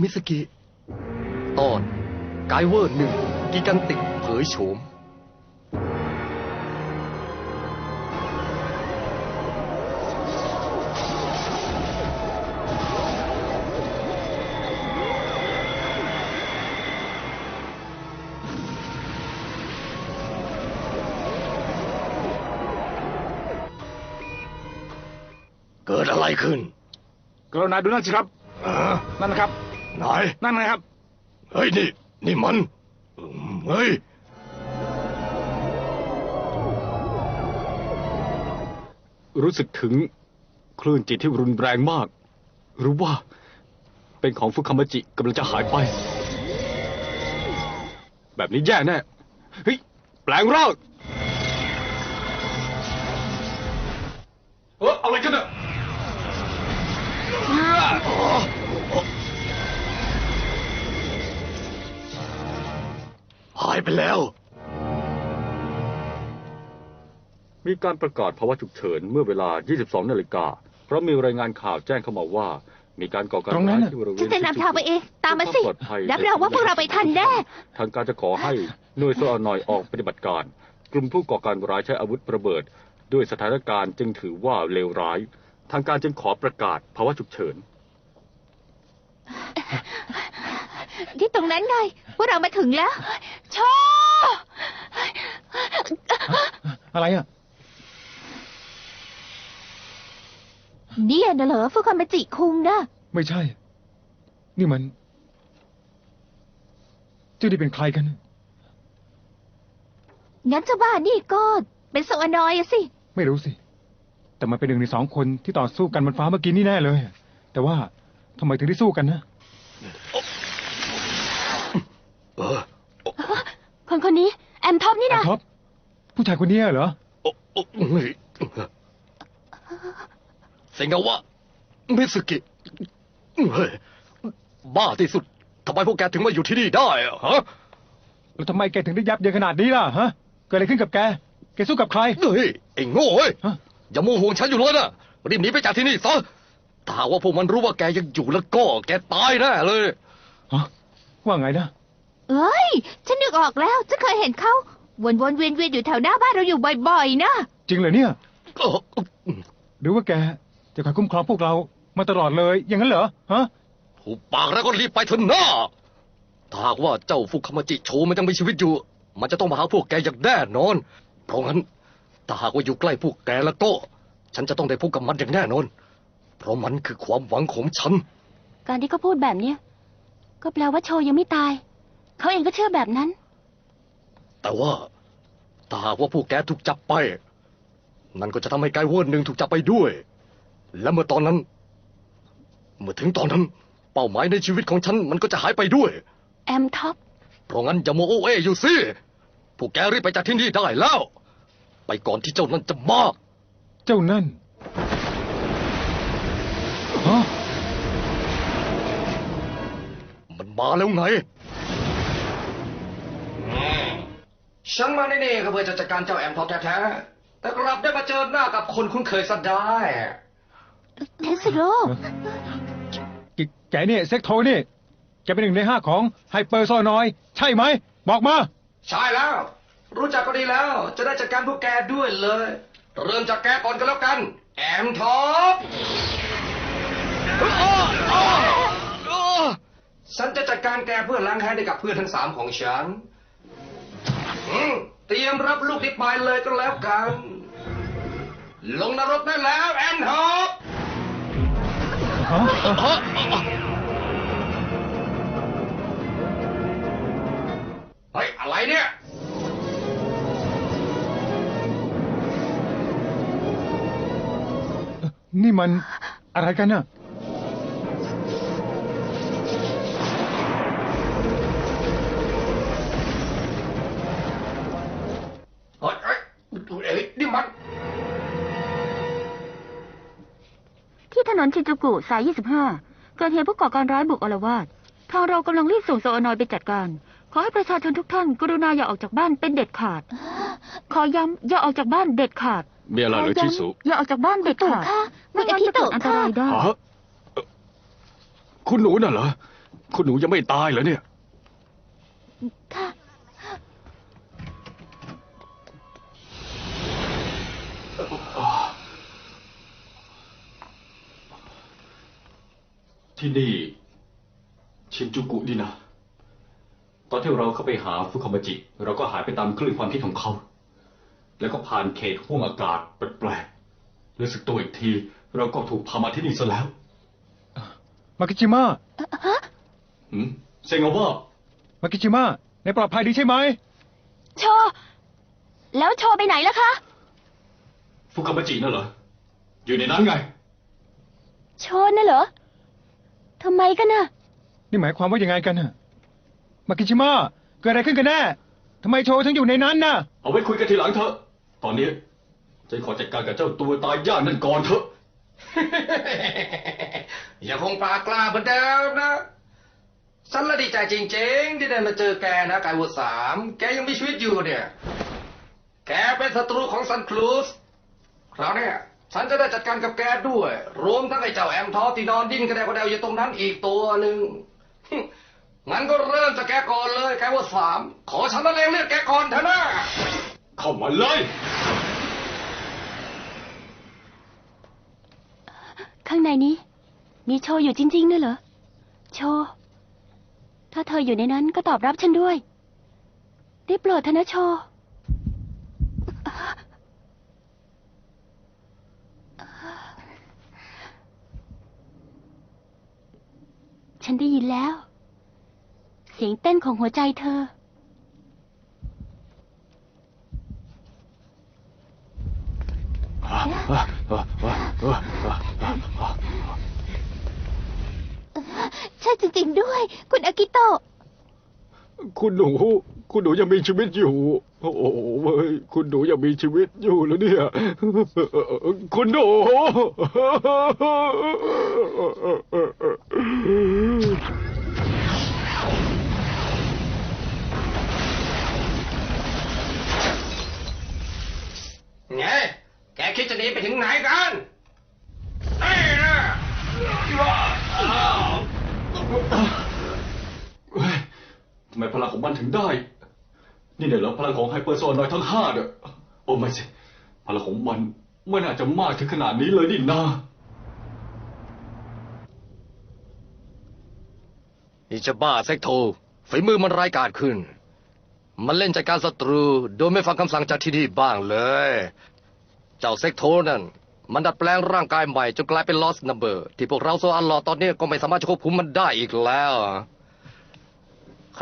มิสกิ ตอนไกเวอร์หนึ่งกิกันติกเผยโฉม เกิดอะไรขึ้น กรุณาดูนั่นสิครับ นั่นนะครับ ไหนายนั่นนะครับ เฮ้ยนี่ นี่มันอืมเฮ้ยรู้สึกถึงคลื่นจิตที่รุนแรงมาก หรือว่าเป็นของฟุคามาจิกำลังจะหายไป แบบนี้แย่แน่เฮ้ยแปลงร่างเอออะไรกันเนี่ย แล้ว มีการประกาศภาวะฉุกเฉินเมื่อเวลา 22 นาฬิกา เพราะมีรายงานข่าวแจ้งเข้ามาว่า มีการก่อการตรงนั้ร้านยน่ะ ที่บริเวณฉันจะนำทางไปเอง ตามมาสิ เพื่อควปลอดภัยรับรองว่าพวกเราไปทันแน่ ทางการจะขอให้หน่วยโซอานอยออกปฏิบัติการ กลุ่มผู้ก่อการร้ายใช้อาวุธระเบิด ด้วยสถานการณ์จึงถือว่าเลวร้าย ทางการจึงขอประกาศภาวะฉุกเฉิน ที่ตรงนั้นไงพวกเรามาถึงแล้ว ชออะไรอะ เนี่ยนะเหรอฟุคามาจิคุงนะไม่ใช่ นี่มัน เจ้านี่เป็นใครกัน งั้นเจ้าบ้านนี่ก็เป็นโซอานอยอะสิ ไม่รู้สิ แต่มันเป็นหนึ่งในสองคนที่ต่อสู้กันบนฟ้าเมื่อกี้นี่แน่เลย แต่ว่าทำไมถึงได้สู้กันนะ เออ คนคนนี้ แอมท็อปนี่แอนะมท็อปผู้ชายคนนี้เหรอโอ้โอ้เฮ้ยเซงาวะมิสกิเฮ้ยบ้าที่สุดทำไมพวกแกถึงมาอยู่ที่นี่ได้อะฮะแล้วทำไมแกถึงได้ยับเยินขนาดนี้ล่ะฮะเกิดอะไรขึ้นกับแกแกสู้กับใครเฮ้ยไอ้โง่เอ้ยฮะอย่าโมโหฉันอยู่เลยนะรีบหนีไปจากที่นี่ซะถ้าหากว่าพวกมันรู้ว่าแกยังอยู่แล้วก็ แกตายแน่เลยฮะว่าไงนะ เอ้ย ฉันนึกออกแล้ว ฉันเคยเห็นเขาวนวนๆเวียนเวียนๆอยู่แถวหน้าบ้านเราอยู่บ่อยๆนะ จริงเหรอเนี่ย เออหรือว่าแกจะคอยคุ้มครองพวกเรามาตลอดเลย อย่างนั้นเหรอฮะถูกปากแล้วก็รีบไปเถอะหน้าถ้าหากว่าเจ้าฟุคามาจิโชมันยังมีชีวิตอยู่ มันจะต้องมาหาพวกแกอย่างแน่นอน เพราะงั้นถ้าหากว่าอยู่ใกล้พวกแกแล้วก็ ฉันจะต้องได้พบกับมันอย่างแน่นอน เพราะมันคือความหวังของฉัน การที่เขาพูดแบบเนี้ยก็แปลว่าโชยังไม่ตาย เขาเองก็เชื่อแบบนั้น แต่ว่าถ้าหากว่าพวกแกถูกจับไป นั่นก็จะทำให้ไกเวิร์นหนึ่งถูกจับไปด้วย และเมื่อตอนนั้น เมื่อถึงตอนนั้น เป้าหมายในชีวิตของฉันมันก็จะหายไปด้วย แอมท็อป เพราะงั้นอย่าโมโอเออยู่สิพวกแกรีบไปจากที่นี่ได้แล้ว ไปก่อนที่เจ้านั้นจะมากเจ้านั่นฮะมันมาแล้วไง ฉันมาในนี่ก็เพื่อจะจัดการเจ้าแอมท็อปแท้ๆ แต่กลับได้มาเจอหน้ากับคนคุ้นเคยซะได้ เทสโร่แกแกเนี่ยเซ็กโทนี่แกเป็นหนึ่งในห้าของไฮเปอร์โซนอยด์ใช่ไหม บอกมา ใช่แล้ว รู้จักก็ดีแล้ว จะได้จัดการพวกแกด้วยเลย เริ่มจากแกก่อนก็แล้วกัน แอมท็อปฉันจะจัดการแกเพื่อล้างแค้นให้กับเพื่อนทั้งสามของฉันอืม เตรียมรับลูกนิดไปเลยก็แล้วกัน ลงนรกได้แล้วแอมท็อปฮะเฮ้ย อะไรเนี่ยนี่มันอะไรกันน่ะ นนชินจูกุสาย 25 เกิดเหตุผู้ก่อการร้ายบุกอารวาสทางเรากำลังรีบส่งโซอานอยไปจัดการ ขอให้ประชาชนทุกท่าน กรุณาอย่าออกจากบ้านเป็นเด็ดขาด ขอย้ำอย่าออกจากบ้านเด็ดขาด มีอะไรเหรือขชิย้ำสุอย่าออกจากบ้านเด็ดขาดค่ะไม่งั้นจะเกิดอันตรายได้ ฮะเอ่อคุณหนูน่ะเหรอ คุณหนูยังไม่ตายเหรอเนี่ย ค่ะ ที่นี่ ชินจูกุนี่นะ ตอนที่เราเข้าไปหาฟุคามาจิ เราก็หายไปตามคลื่นความคิดของเขา แล้วก็ผ่านเขตห้วงอากาศแปลกๆรู้สึกตัวอีกที เราก็ถูกพามาที่นี่ซะแล้ว มากิจิมะหืมเซงเอาว่ามากิจิมะในปลอดภัยดีใช่ไหมโชว์แล้วโชว์ไปไหนล่ะคะ ฟุคามาจิน่ะเหรอ อยู่ในนั้นไง โชว์น่ะเหรอ ทำไมกันน่ะ นี่หมายความว่ายังไงกันน่ะ มากิจิมะเกิดอะไรขึ้นกันแน่ทำไมโชว์ถึงอยู่ในนั้นน่ะ เอาไว้คุยกันทีหลังเถอะ ตอนนี้ฉันขอจัดการกับเจ้าตัวตายยากนั่นก่อนเถอะ อย่าคงปากกล้าเหมือนเดิมนะ ฉันละดีใจจริงๆ ที่ได้มาเจอแกนะกายวุฒสาม แกยังมีชีวิตอยู่เนี่ย แกเป็นศัตรูของซันครูสคราวเนี้ย ฉันจะได้จัดการกับแกด้วย รวมทั้งไอ้เจ้าแอมทอสที่นอนดิ้นกระเดวกระเดวอยู่ตรงนั้นอีกตัวหนึ่งงั้นก็เริ่มจากแกก่อนเลยแกว่าสามขอฉันละเลงเลือดแกก่อนเถอะนะเข้ามาเลยข้างในนี้ มีโชว์อยู่จริงๆด้วยเหรอ โชว์ถ้าเธออยู่ในนั้นก็ตอบรับฉันด้วย ได้โปรดเถอะนะโชว์ ฉันได้ยินแล้ว เสียงเต้นของหัวใจเธอ ใช่จริงๆด้วย คุณอากิโตะ คุณหนู คุณหนูยังมีชีวิตอยู่ โอ้โหเว้ยคุณหนูยังมีชีวิตอยู่แล้วเนี่ย คุณหนู ไง แกคิดจะหนีไปถึงไหนกันไอ้นะเฮ้ยทำไมพลังของมันถึงได้ นี่เนี่ยวเรอพลังของไฮเปอร์โซนอยทั้งห้าเนี่ยโอ้ไม่สิพลังของมันไม่น่าจะมากถึงขนาดนี้เลยนี่นาอีจะบ้าเซ็กโทฝีมือมันร้ายกาจขึ้น มันเล่นจัดการศัตรู โดยไม่ฟังคำสั่งจากที่นี่บ้างเลย เจ้าเซ็กโทนั่น มันดัดแปลงร่างกายใหม่จนกลายเป็นลอสนัมเบอร์ ที่พวกเราโซอัลลอตอนนี้ก็ไม่สามารถจะควบคุมมันได้อีกแล้ว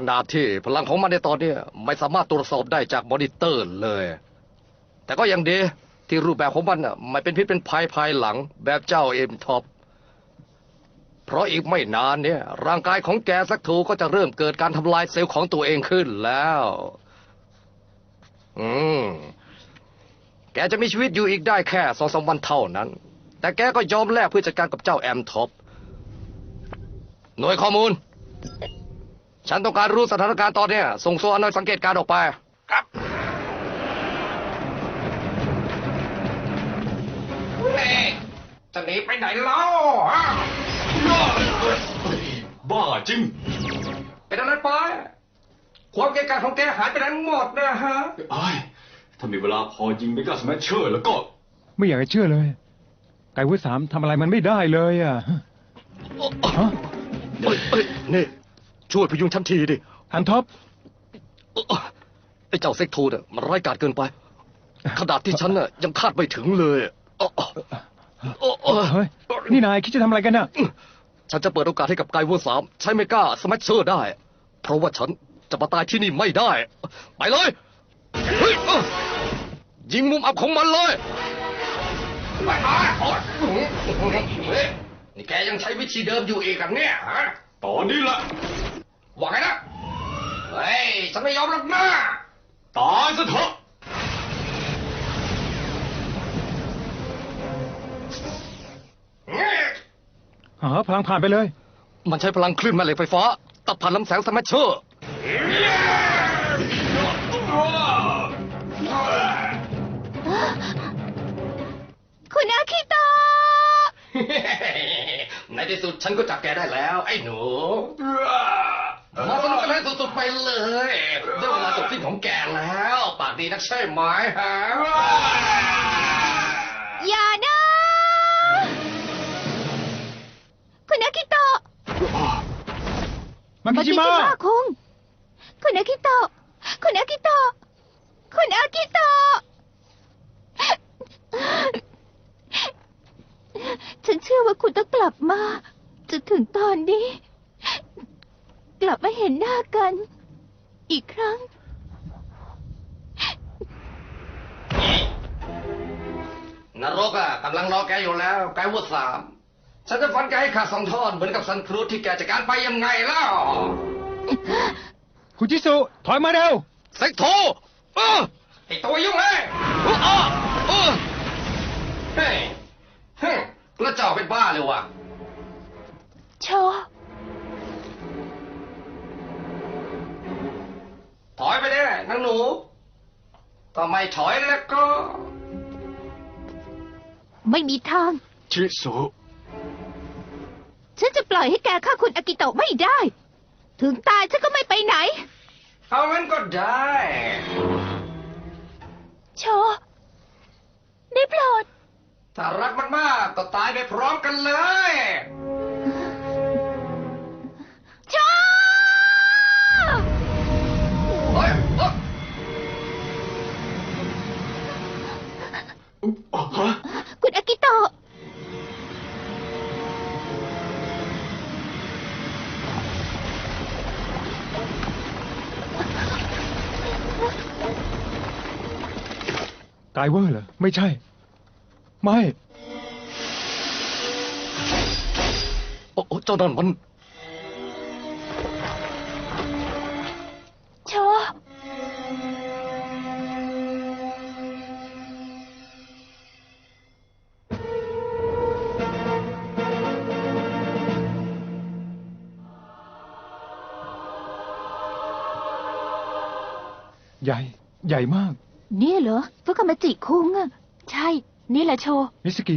ขนาดที่พลังของมันในตอนนี้ไม่สามารถตรวจสอบได้จากมอนิเตอร์เลย แต่ก็ยังดีที่รูปแบบของมันน่ะไม่เป็นพิษเป็นภัยภายหลังแบบเจ้าเอ็มท็อปเพราะอีกไม่นานเนี่ยร่างกายของแกสักทูก็จะเริ่มเกิดการทำลายเซลล์ของตัวเองขึ้นแล้ว อืม แกจะมีชีวิตอยู่อีกได้แค่สองสามวันเท่านั้น แต่แกก็ยอมแลกเพื่อจัดการกับเจ้าแอมท็อปหน่วยข้อมูล ฉันต้องการรู้สถานการณ์ตอนเนี้ยส่งโซอนอยสังเกตการณ์ออกไป ครับเฮ้ยจะหนีไปไหนเล่าฮะบ้าจริง เป็นอะไรไปความเก่งกาจของแกหายไปไหนหมดนะฮะไอ้ยถ้ามีเวลาพอยิงเมกาสแมชเชอร์แล้วก็ ไม่อยากจะเชื่อเลย ไก่วุฒสามทำอะไรมันไม่ได้เลยอะฮะเอ้ยเอ้ยนี่ ช่วยพยุงฉันทีดิอันท็อปไอ้เจ้าเซ็กโทเนี่ยมันร้ายกาจเกินไป ขนาดที่ฉันน่ะยังคาดไม่ถึงเลยอ๋ออ๋ออ๋อเฮ้ยนี่นายคิดจะทำอะไรกันน่ะฉันจะเปิดโอกาสให้กับไกายวัวสามใช้เมกาสมัชเชอร์ได้ เพราะว่าฉันจะมาตายที่นี่ไม่ได้ ไปเลยเฮ้ยเอ้อยิงมุมอับของมันเลยไปไปโอ๊ยเฮ้ยนี่แกยังใช้วิธีเดิมอยู่อีกกับเนี่ยฮะ ตอนนี้แหละว่าไงนะ เฮ้ย ฉันไม่ยอมหรอกนะตายซะเถอะเฮ้ยหาพลังผ่านไปเลย มันใช้พลังคลื่นแม่เหล็กไฟฟ้า ตัดผ่านลำแสงสมัชเชอร์คุณอากิโตะ ในที่สุดฉันก็จับแกได้แล้ว ไอ้หนู มาสนุกกันให้สุดๆไปเลยได้เวลาจบสิ้นของแกแล้ว ปากดีนักใช่ไหมฮะอย่านะ คุณอากิโตะมันกิชิมะคุงคุณอากิโตะคุณอากิโตะคุณอากิโตะ ฉันเชื่อว่าคุณต้องกลับมาจนถึงตอนนี้ กลับมาเห็นหน้ากัน อีกครั้ง นรกอะกำลังรอแกอยู่แล้วไกวุฒสามฉันจะฟันแกให้ขาดสองท่อนเหมือนกับซันครูซที่แกจัดการไปยังไงเล่าคุณจิสุถอยมาเร็วเซ็กโทเออไอ้ตัวยุ่งเลยเอออะเออเฮ้ย เฮ้ยกระจอกเป็นบ้าเลยว่ะโชถอยไปได้นางหนูถ้าไม่ถอยแล้วก็ ไม่มีทาง ชิสุฉันจะปล่อยให้แกฆ่าคุณอากิโตะไม่ได้ ถึงตายฉันก็ไม่ไปไหน เอางั้นก็ได้ โชได้โปรด ถ้ารักมันมากก็ตายไปพร้อมกันเลยโชเฮ้ยเฮ้ยคุณอากิโตะกายเวอร์เหรอ ไม่ใช่ ไม่ โอ้โอ้เจ้านั่นมัน โชใหญ่ ใหญ่มาก นี่เหรอฟุกามาจิคุงอะใช่ นี่แหละโช มิสกิ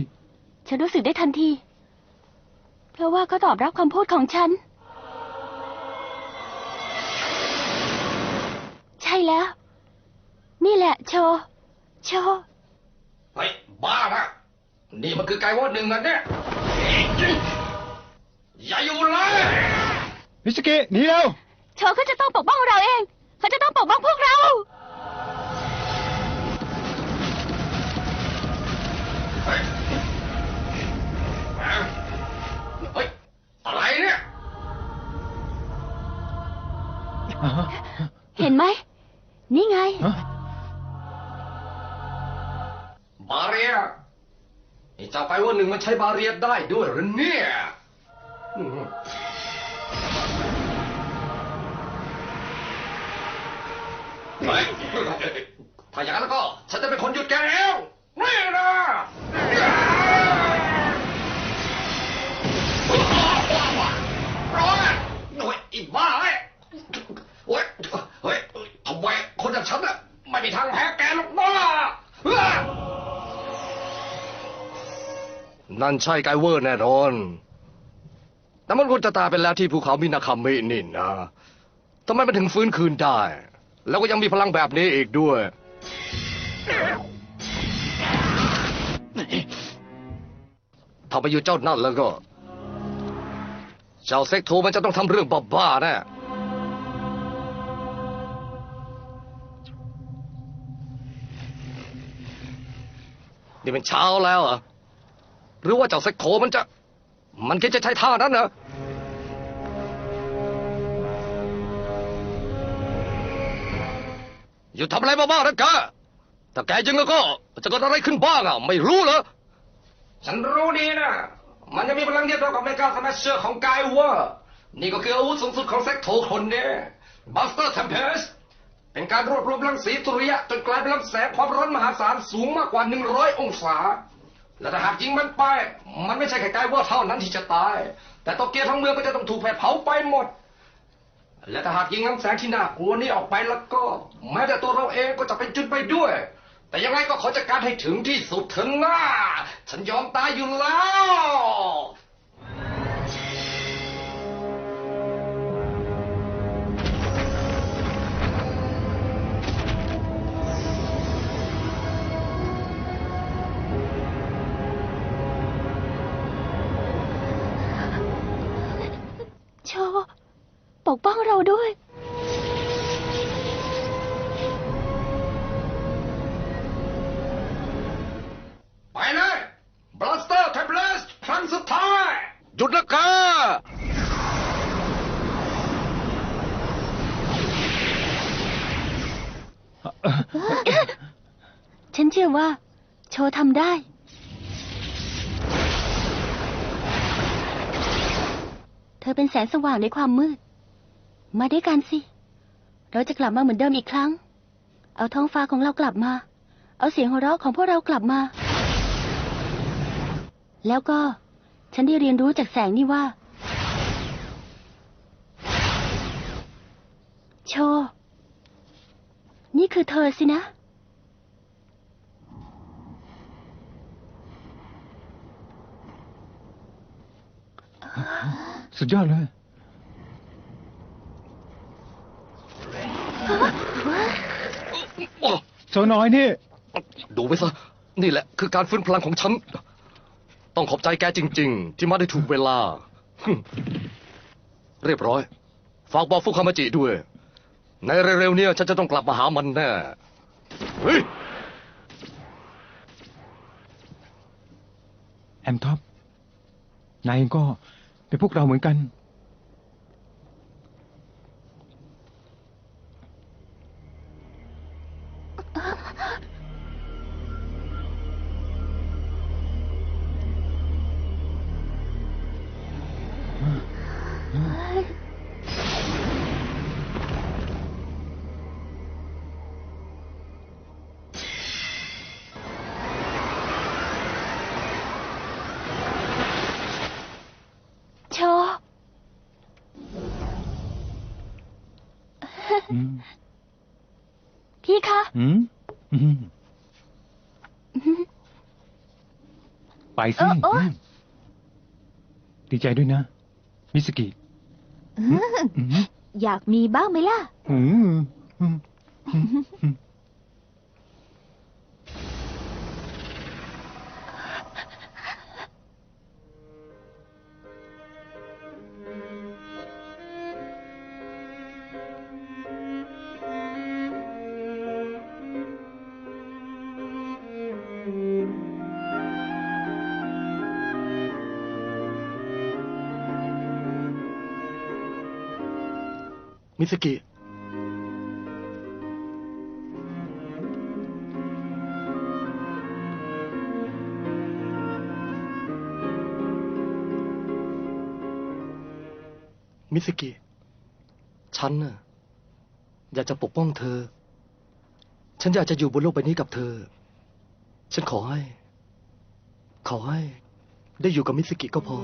ฉันรู้สึกได้ทันที เพราะว่าเขาตอบรับคำพูดของฉัน ใช่แล้ว นี่แหละโช โช เฮ้ยบ้านะนี่มันคือไก่วอดหนึ่งนะเนี่ยอย่าอยู่เลยมิสกิหนีเร็วโชเขาจะต้องปกป้องเราเอง เขาจะต้องปกป้องพวกเรา เเฮ้ย อะไรเนี่ย เห็นไหม นี่ไงฮะบาเรียไอ้เจ้าไก่วอดหนึ่งมันใช้บาเรียได้ด้วยเหรือเนี่ยอืมเฮ้ยถ้าอย่างนั้นแล้วก็ ฉันจะเป็นคนหยุดแกเอง นั่นใช่ไกเวอร์แน่นอนแต่มันควรจะตายไปแล้วที่ภูเขามินาคามินี่นะทำไมมันถึงฟื้นคืนได้ แล้วก็ยังมีพลังแบบนี้อีกด้วย ถ้าไปอยู่เจ้านั่นแล้วก็ เจ้าเซ็กโทมันจะต้องทำเรื่องบ้าๆแน่นี่เป็นเช้าแล้วเหรอ หรือว่าเจ้าเซ็กโทมันจะ มันคิดจะใช้ท่านั้นเหรออยู่ทำอะไรบ้าๆนะแกถ้าแกจริงแล้วก็ จะเกิดอะไรขึ้นบ้างอะ ไม่รู้เหรอ ฉันรู้ดีนะ มันจะมีพลังเทียบเท่ากับเมกาสมัชเชอร์ของกายวอร์นี่ก็คืออาวุธสูงสุดของเซ็กโทคนนี้บัสเตอร์เทมเพสเป็นการรวบรวมรังสีสุริยะจนกลายเป็นลำแสงความร้อนมหาศาลสูงมากกว่า 100 องศา และถ้าหากยิงมันไป มันไม่ใช่แค่กายว่าเท่านั้นที่จะตาย แต่โตเกียวทั้งเมืองก็จะต้องถูกแผดเผาไปหมด และถ้าหากยิงลำแสงที่น่ากลัวนี้ออกไปแล้วก็ แม้แต่ตัวเราเองก็จะเป็นจุดไปด้วย แต่ยังไงก็ขอจัดการให้ถึงที่สุดเถอะนะฉันยอมตายอยู่แล้ว ปกป้องเราด้วย ไปเลยบลัสเตอร์เทเบลสครั้งสุดท้าย หยุดนะแกฉันเชื่อว่า โชว์ทำได้ เธอเป็นแสงสว่างในความมืด มาด้วยกันสิ เราจะกลับมาเหมือนเดิมอีกครั้ง เอาท้องฟ้าของเรากลับมา เอาเสียงหัวเราะของพวกเรากลับมา แล้วก็ ฉันได้เรียนรู้จากแสงนี่ว่า โช นี่คือเธอสินะสุดยอดเลย โอ้โซน้อยนี่ ดูไว้ซะ นี่แหละคือการฟื้นพลังของฉัน ต้องขอบใจแกจริง ๆ ที่มาได้ถูกเวลาฮึ่มเรียบร้อย ฝากบอกฟุคามาจิด้วย ในเร็วๆเนี้ฉันจะต้องกลับมาหามันแน่ เฮ้ย แอมท็อปนายก็เป็นพวกเราเหมือนกัน อืมพี่คะ อืมอืมไปสิเออเอออื มดีใจด้วยนะ มิสกิอืมอยากมีบ้างไหมล่ะ อืมอืมอืมมิ มิสกิ มิสกิ ฉันน่ะอยากจะปกป้องเธอ ฉันอยากจะอยู่บนโลกใบนี้กับเธอ ฉันขอให้ ขอให้ ได้อยู่กับมิสกิก็พอ